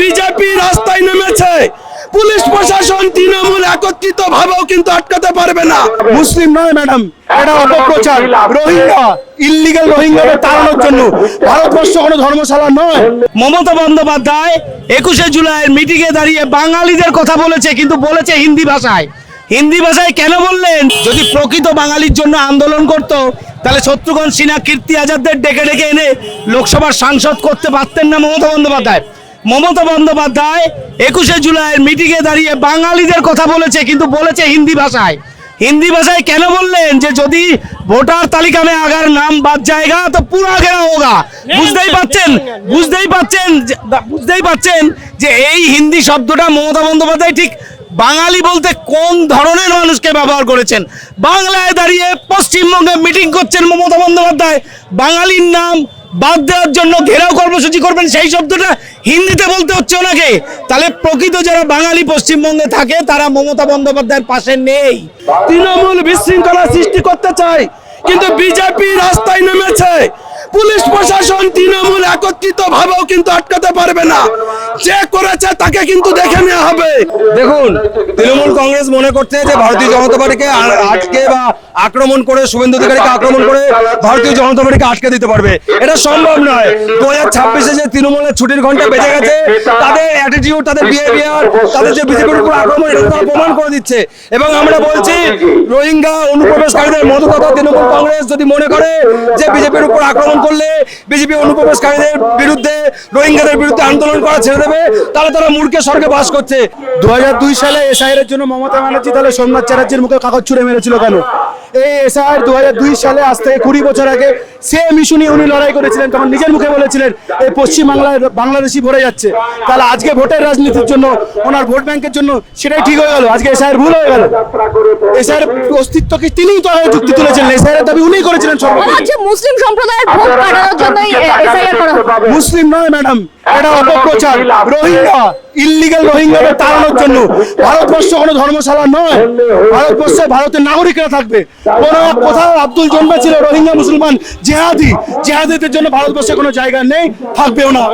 BJP রাস্তায় নেমেছে। Police প্রশাসন তৃণমূল একত্রিত ভাবেও কিন্তু আটকাতে পারবে না। মুসলিম নয় ম্যাডাম। এটা অপপ্রচার। রোহিঙ্গা ইল্লিগাল রোহিঙ্গাদের তাড়ানোর জন্য। ভারতবর্ষ কোনো ধর্মশালা নয়। মমতা বন্দ্যোপাধ্যায় একুশে জুলাইয়ের মিটিংয়ে দাঁড়িয়ে বাঙালিদের কথা বলেছে কিন্তু বলেছে হিন্দি ভাষায়। হিন্দি ভাষায় কেন বললেন? যদি প্রকৃত বাঙালির জন্য আন্দোলন করত তাহলে শত্রুঘ্ন সিনহা কীর্তি আজাদদের ডেকে ডেকে এনে লোকসভার সাংসদ করতে পারতেন না মমতা বন্দ্যোপাধ্যায়। মমতা বন্দ্যোপাধ্যায় একুশে জুলাইয়ের মিটিংয়ে দাঁড়িয়ে বাঙালিদের কথা বলেছে কিন্তু বলেছে হিন্দি ভাষায়। হিন্দি ভাষায় কেন বললেন যে যদি ভোটার তালিকা মে আগার নাম বাদ জায়গা তো পুরা গেরা হোগা। বুঝতেই পাচ্ছেন বুঝতেই পাচ্ছেন বুঝতেই পাচ্ছেন যে এই হিন্দি শব্দটা মমতা বন্দ্যোপাধ্যায় ঠিক বাঙালি বলতে কোন ধরনের মানুষকে ব্যবহার করেছেন? বাংলায় দাঁড়িয়ে পশ্চিমবঙ্গে মিটিং করছেন মমতা বন্দ্যোপাধ্যায়। বাঙালির নাম বাদ দেওয়ার জন্য ঘেরাও কর্মসূচি করবেন, সেই শব্দটা হিন্দিতে বলতে হচ্ছে ওনাকে। তাহলে প্রকৃত যারা বাঙালি পশ্চিমবঙ্গে থাকে, তারা মমতা বন্দ্যোপাধ্যায়ের পাশে নেই। তৃণমূল বিশৃঙ্খলা সৃষ্টি করতে চায়, কিন্তু বিজেপি রাস্তায় নেমেছে। পুলিশ প্রশাসন তৃণমূল একত্রিত ভাবেও কিন্তু আটকাতে পারবে না। যে করেছে তাকে কিন্তু দেখে নেওয়া হবে। দেখুন, তৃণমূল কংগ্রেস মনে করছে যে ভারতীয় জনতা পার্টিকে আটকে বা আক্রমণ করে শুভেন্দু অধিকারীকে আক্রমণ করে ভারতীয় জনতা পার্টিকে আটকে দিতে পারবে। এটা সম্ভব নয়। দু হাজার ছাব্বিশে যে তৃণমূলের ছুটির ঘণ্টা বেজে গেছে, তাদের অ্যাটিটিউড তাদের বিহেভিয়ার তাদের যে বিজেপির উপর আক্রমণ, এটা তারা প্রমাণ করে দিচ্ছে। এবং আমরা বলছি, রোহিঙ্গা অনুপ্রবেশকারীদের মতো কথা তৃণমূল কংগ্রেস যদি মনে করে যে বিজেপির উপর আক্রমণ করলে, বিজেপি অনুপ্রবেশকারীদের বিরুদ্ধে, রোহিঙ্গাদের বিরুদ্ধে আন্দোলন করা ছেড়ে দেবে তাহলে তারা মূর্খের স্বর্গে বাস করছে। দু সালে এসআইয়ের জন্য মমতা ব্যানার্জি তাহলে সোমনাথ চ্যাটার্জির মুখে কাগজ ছুড়ে মেরেছিল কেন? এই এসআইআর দু সালে আজ থেকে কুড়ি বছর আগে সেম ইস্যু নিয়ে উনি লড়াই করেছিলেন তখন নিজের মুখে বলেছিলেন এই পশ্চিম বাংলায় বাংলাদেশি ভরে যাচ্ছে। তাহলে আজকে ভোটের রাজনীতির জন্য ওনার ভোট ব্যাংকের জন্য সেটাই ঠিক হয়ে গেল? আজকে এসআইয়ের ভুল হয়ে গেল? এসআইয়ের অস্তিত্বকে তিনিই তো আগে যুক্তি তুলেছিলেন এসআইয়ের দাবি উনিই করেছিলেন হচ্ছে মুসলিম সম্প্রদায়ের ভোট কাটানোর এসআইআর করা মুসলিম নয় ম্যাডাম। এটা অপপ্রচার। রোহিঙ্গা ইল্লিগাল রোহিঙ্গাদের তাড়ানোর জন্য। ভারতবর্ষ কোনো ধর্মশালা নয়। ভারতবর্ষে ভারতের নাগরিকরা থাকবে। কোন কোথাও আব্দুল জন্মেছিল রোহিঙ্গা মুসলমান জেহাদি। জেহাদিদের জন্য ভারতবর্ষে কোনো জায়গা নেই থাকবেও না